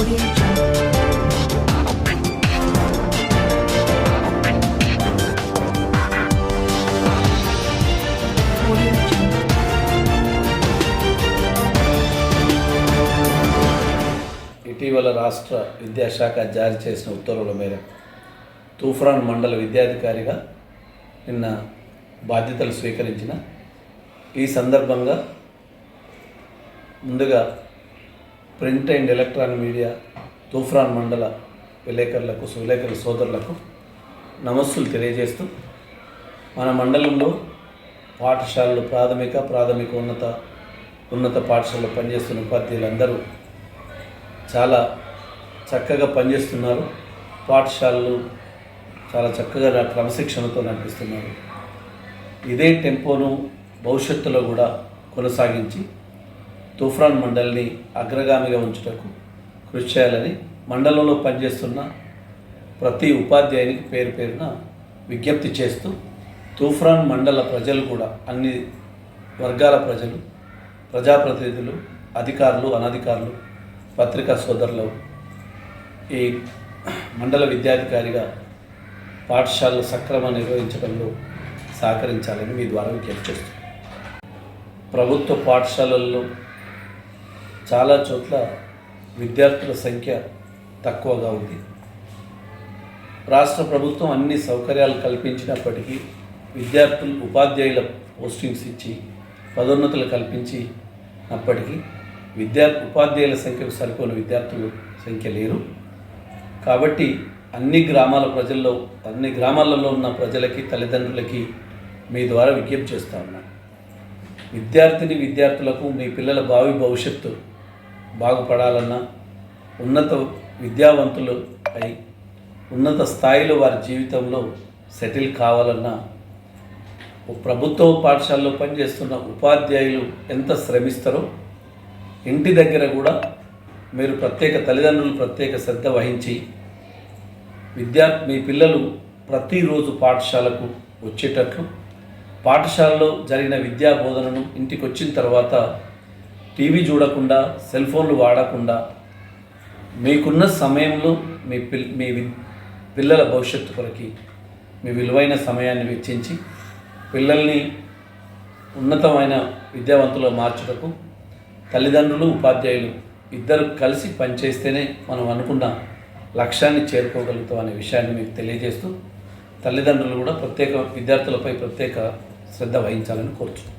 ఇటీవల రాష్ట్ర విద్యాశాఖ జారీ చేసిన ఉత్తర్వుల మేరకు తూఫ్రాన్ మండల విద్యాధికారిగా నిన్న బాధ్యతలు స్వీకరించిన ఈ సందర్భంగా ముందుగా print and electronic media Toopran మండల విలేకరులకు విలేకరుల సోదరులకు నమస్సులు తెలియజేస్తూ మన మండలంలో పాఠశాలలు ప్రాథమిక ప్రాథమిక ఉన్నత ఉన్నత పాఠశాలలో పనిచేస్తున్న ఉపాధ్యాయులందరూ చాలా చక్కగా పనిచేస్తున్నారు. పాఠశాలలు చాలా చక్కగా నా క్రమశిక్షణతో నడిపిస్తున్నారు. ఇదే టెంపోను భవిష్యత్తులో కూడా కొనసాగించి తూఫాన్ మండలిని అగ్రగామిగా ఉంచుటకు కృషి చేయాలని మండలంలో పనిచేస్తున్న ప్రతి ఉపాధ్యాయునికి పేరు పేరున విజ్ఞప్తి చేస్తూ తూఫాన్ మండల ప్రజలు కూడా అన్ని వర్గాల ప్రజలు ప్రజాప్రతినిధులు అధికారులు అనధికారులు పత్రికా సోదరులు ఈ మండల విద్యాధికారిగా పాఠశాలలు సక్రమంగా నిర్వహించడంలో సహకరించాలని మీ ద్వారా విజ్ఞప్తి చేస్తున్నాను ప్రభుత్వ పాఠశాలల్లో చాలా చోట్ల విద్యార్థుల సంఖ్య తక్కువగా ఉంది. రాష్ట్ర ప్రభుత్వం అన్ని సౌకర్యాలు కల్పించినప్పటికీ విద్యార్థులు ఉపాధ్యాయుల పోస్టింగ్స్ ఇచ్చి పదోన్నతులు కల్పించినప్పటికీ విద్యా ఉపాధ్యాయుల సంఖ్యకు సరిపోని విద్యార్థుల సంఖ్య లేరు. కాబట్టి అన్ని గ్రామాల ప్రజల్లో అన్ని గ్రామాలలో ఉన్న ప్రజలకి తల్లిదండ్రులకి మీ ద్వారా విజ్ఞప్తి చేస్తా ఉన్నాను విద్యార్థిని విద్యార్థులకు మీ పిల్లల భావి భవిష్యత్తు బాగుపడాలన్నా ఉన్నత విద్యావంతులు అయి ఉన్నత స్థాయిలో వారి జీవితంలో సెటిల్ కావాలన్నా ప్రభుత్వ పాఠశాలలో పనిచేస్తున్న ఉపాధ్యాయులు ఎంత శ్రమిస్తారో ఇంటి దగ్గర కూడా మీరు ప్రత్యేక తల్లిదండ్రులు ప్రత్యేక శ్రద్ధ వహించి విద్యా మీ పిల్లలు ప్రతిరోజు పాఠశాలకు వచ్చేటట్లు పాఠశాలలో జరిగిన విద్యా బోధనను ఇంటికి వచ్చిన తర్వాత టీవీ చూడకుండా సెల్ ఫోన్లు వాడకుండా మీకున్న సమయంలో మీ పిల్ మీ వి- పిల్లల భవిష్యత్తు కొరకి మీ విలువైన సమయాన్ని వెచ్చించి పిల్లల్ని ఉన్నతమైన విద్యావంతులు మార్చుటకు తల్లిదండ్రులు ఉపాధ్యాయులు ఇద్దరు కలిసి పనిచేస్తేనే మనం అనుకున్న లక్ష్యాన్ని చేరుకోగలుగుతాం అనే విషయాన్ని మీకు తెలియజేస్తూ తల్లిదండ్రులు కూడా ప్రత్యేక విద్యార్థులపై ప్రత్యేక శ్రద్ధ వహించాలని కోరుచున్నాను